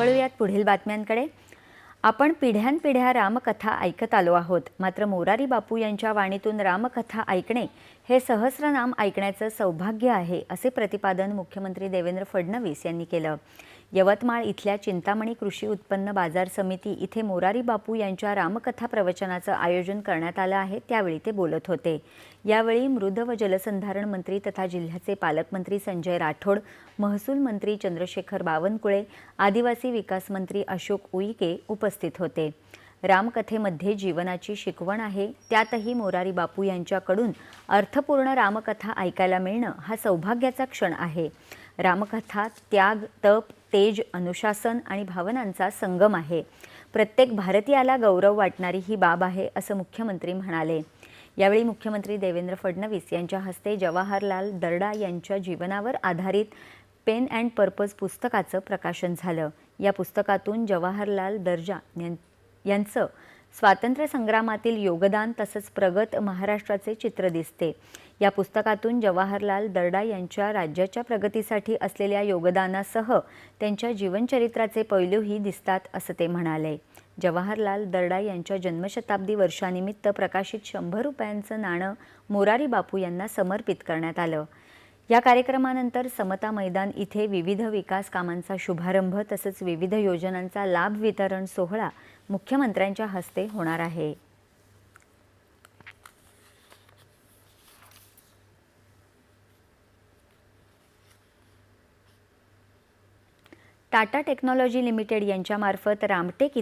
वळूयात पुढील बातम्यांकडे. आपण पिढ्यानपिढ्या रामकथा ऐकत आलो आहोत. मात्र मोरारी बापू यांच्या वाणीतून रामकथा ऐकणे हे सहस्रनाम ऐकण्याचं सौभाग्य आहे असे प्रतिपादन मुख्यमंत्री देवेंद्र फडणवीस यांनी केलं. यवतमाळ इथल्या चिंतामणी कृषी उत्पन्न बाजार समिती इथे मोरारी बापू यांच्या रामकथा प्रवचनाचं आयोजन करण्यात आलं आहे. त्यावेळी ते बोलत होते. यावेळी मृद व जलसंधारण मंत्री तथा जिल्ह्याचे पालकमंत्री संजय राठोड महसूल मंत्री चंद्रशेखर बावनकुळे आदिवासी विकास मंत्री अशोक उईके उपस्थित होते. रामकथेमध्ये जीवनाची शिकवण आहे. त्यातही मोरारी बापू यांच्याकडून अर्थपूर्ण रामकथा ऐकायला मिळणं हा सौभाग्याचा क्षण आहे. रामकथा त्याग तप तेज अनुशासन आणि भावनांचा संगम आहे. प्रत्येक भारतीयाला गौरव वाटणारी ही बाब आहे असं मुख्यमंत्री म्हणाले. यावेळी मुख्यमंत्री देवेंद्र फडणवीस यांच्या हस्ते जवाहरलाल दर्डा यांच्या जीवनावर आधारित पेन अँड पर्पज पुस्तकाचं प्रकाशन झालं. या पुस्तकातून जवाहरलाल दर्जा यां- यांचं स्वातंत्र्य संग्रामातील योगदान तसंच प्रगत महाराष्ट्राचे चित्र दिसते. या पुस्तकातून जवाहरलाल दर्डा यांच्या राज्याच्या प्रगतीसाठी असलेल्या योगदानासह त्यांच्या जीवनचरित्राचे पैलूही दिसतात असं ते म्हणाले. जवाहरलाल दर्डा यांच्या जन्मशताब्दी वर्षानिमित्त प्रकाशित शंभर रुपयांचं नाणं मोरारी बापू यांना समर्पित करण्यात आलं. या कार्यक्रमानंतर समता मैदान इथे विविध विकास कामांचा शुभारंभ तसंच विविध योजनांचा लाभ वितरण सोहळा मुख्यमंत्र्यांच्या हस्ते होणार आहे. टाटा टेक्नॉलॉजी लिमिटेड यांच्यामार्फत रामटेक इथे